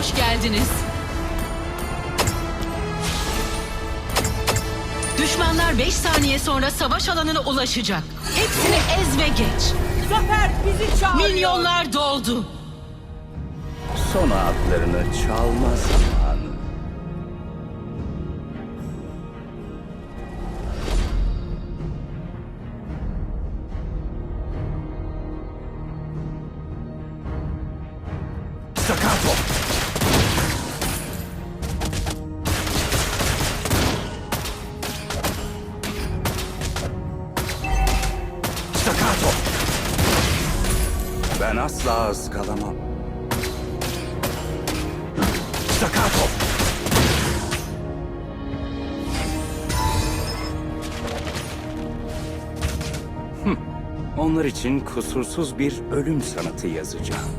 hoş geldiniz. Düşmanlar 5 saniye sonra savaş alanına ulaşacak. Hepsini ez ve geç. Zafer bizi çağırıyor. Milyonlar doldu. Son adlarını çalma zamanı. Staccato! Ben asla ıskalamam. Staccato! Hıh, Onlar için kusursuz bir ölüm sanatı yazacağım.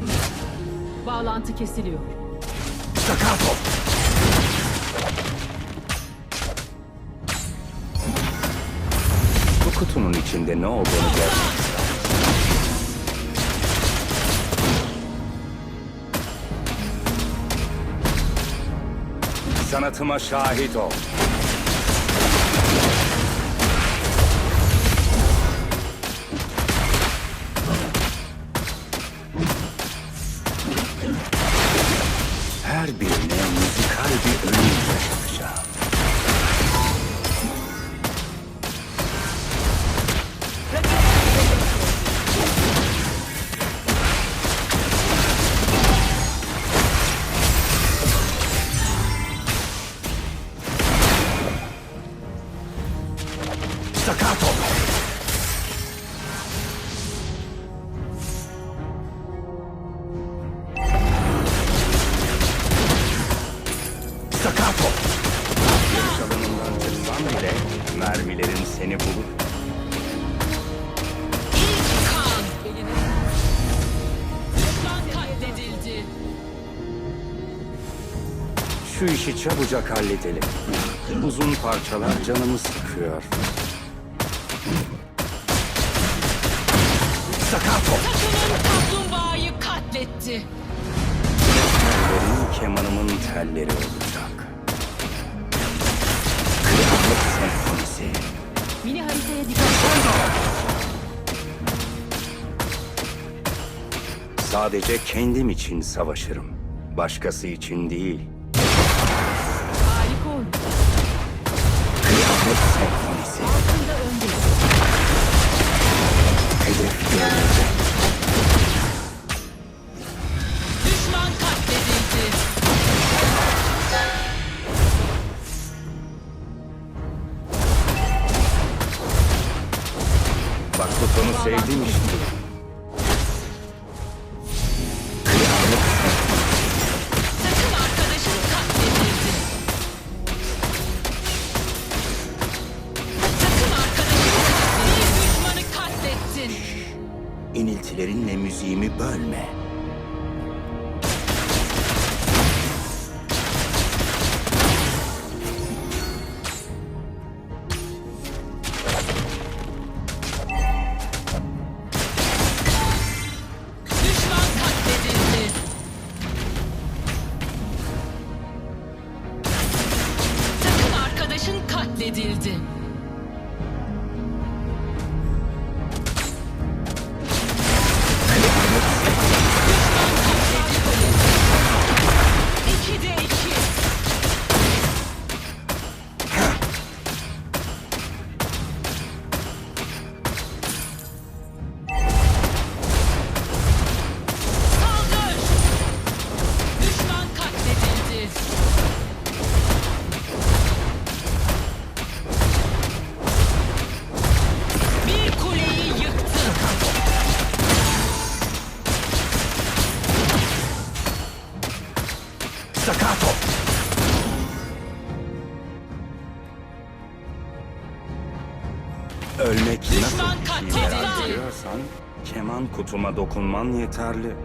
Bağlantı kesiliyor. Staccato! Bu kutunun içinde ne olduğunu görmek Sanatıma şahit ol. Bile mermilerin seni bulur. Şu işi çabucak halledelim. Uzun parçalar canımı sıkıyor. Staccato! Takımın kaplumbağayı katletti. Benim kemanımın telleri olacak. Mini haritaya dikkat. Sadece kendim için savaşırım. Başkası için değil. Harika. Kıyamet senfonisi. Altında. Hedef görüldü. Sevdim işte. Kıyamet Takım arkadaşın katledildi. Takım arkadaşın katledildi. Bir düşmanı katlettin. İniltilerinle müziğimi bölme. Katledildi. Bir şey merak katledildi. ediyorsan keman kutuma dokunman yeterli.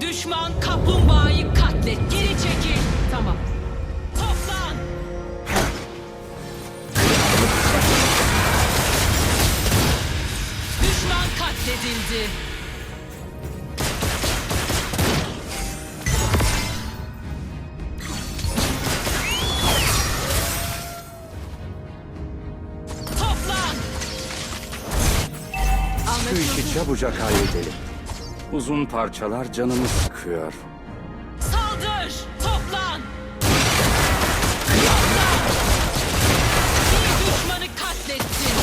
Düşman kaplumbağayı katlet. Geri çekil. Tamam. Toplan. Düşman Şu çabucak halledelim. Uzun parçalar canımı sıkıyor. Saldır! Toplan! Toplan! Bir düşmanı katlettin.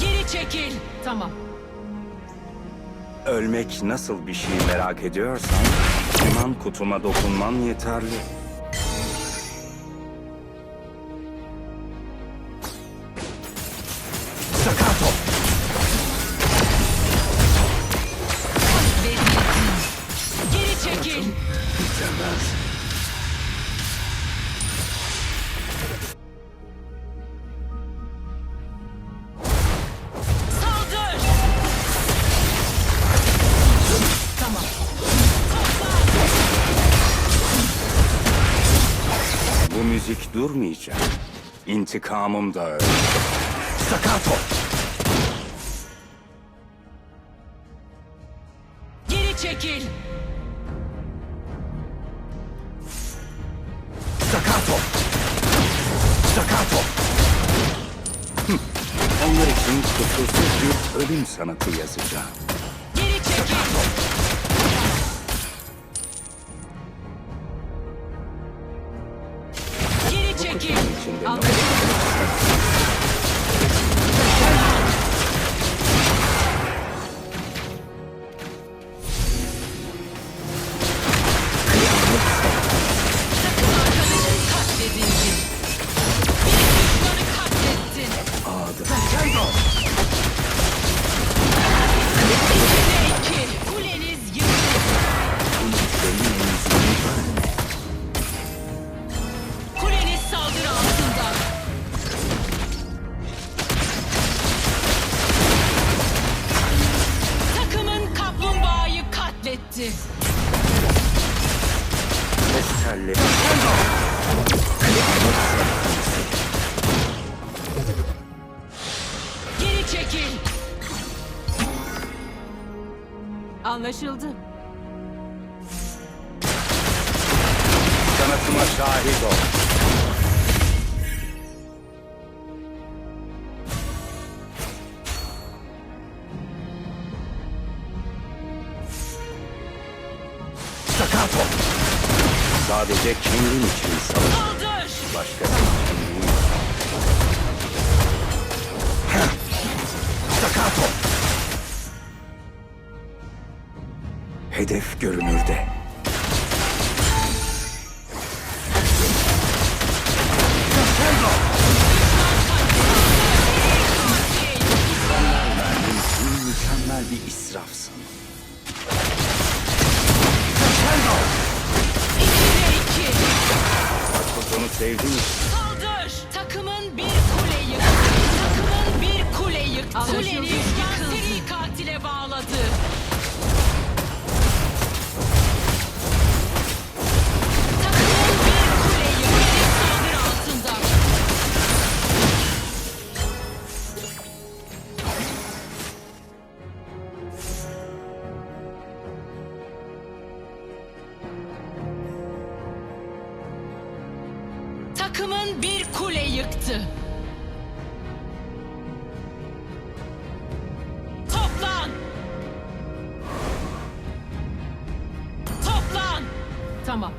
Geri çekil. Tamam. Ölmek nasıl bir şey merak ediyorsan, iman kutuma dokunman yeterli. Bu müzik durmayacak. İntikamım da öyle. Staccato! Geri çekil. Staccato! Hıh, Onlar için kusursuz bir ölüm sanatı yazacağım. Çekil. İçinde Anlaşıldı. Sanatıma şahit ol. Staccato! Sadece kendin için savaş. Saldır. Başkası Hedef görünürde. Takımın bir kule yıktı. Toplan! Toplan! Tamam.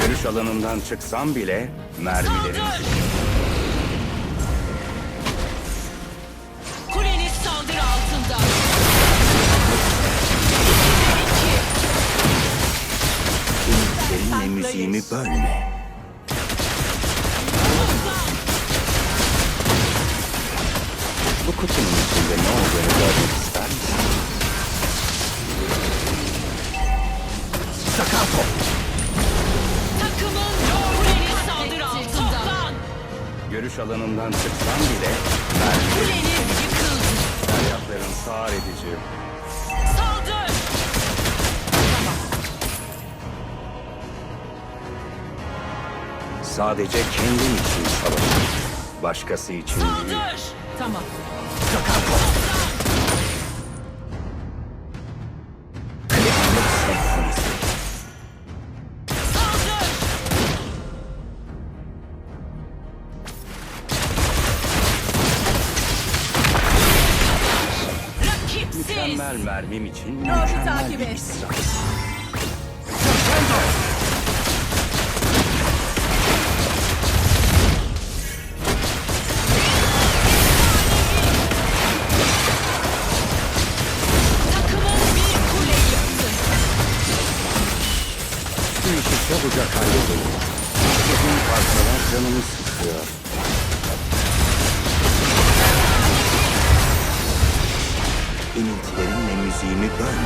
Görüş alanından çıksam bile mermilerim. Saldır! İki. Seninle müziğimi bölme. Bu kutunun içinde ne olduğunu görmek ister misin? Staccato! Takımın kuleniz saldırı altında. Toplan! Görüş alanından çıksam bile. Kuleniz yıkıldı. Feryatların sağır edici. Sadece kendin için savaş. Başkası için değil. Tamam. Mükemmel mermim için mükemmel takip et. Çabucak halledelim. Uzun parçalar canımı sıkıyor. İniltilerimle müziğimi bölme.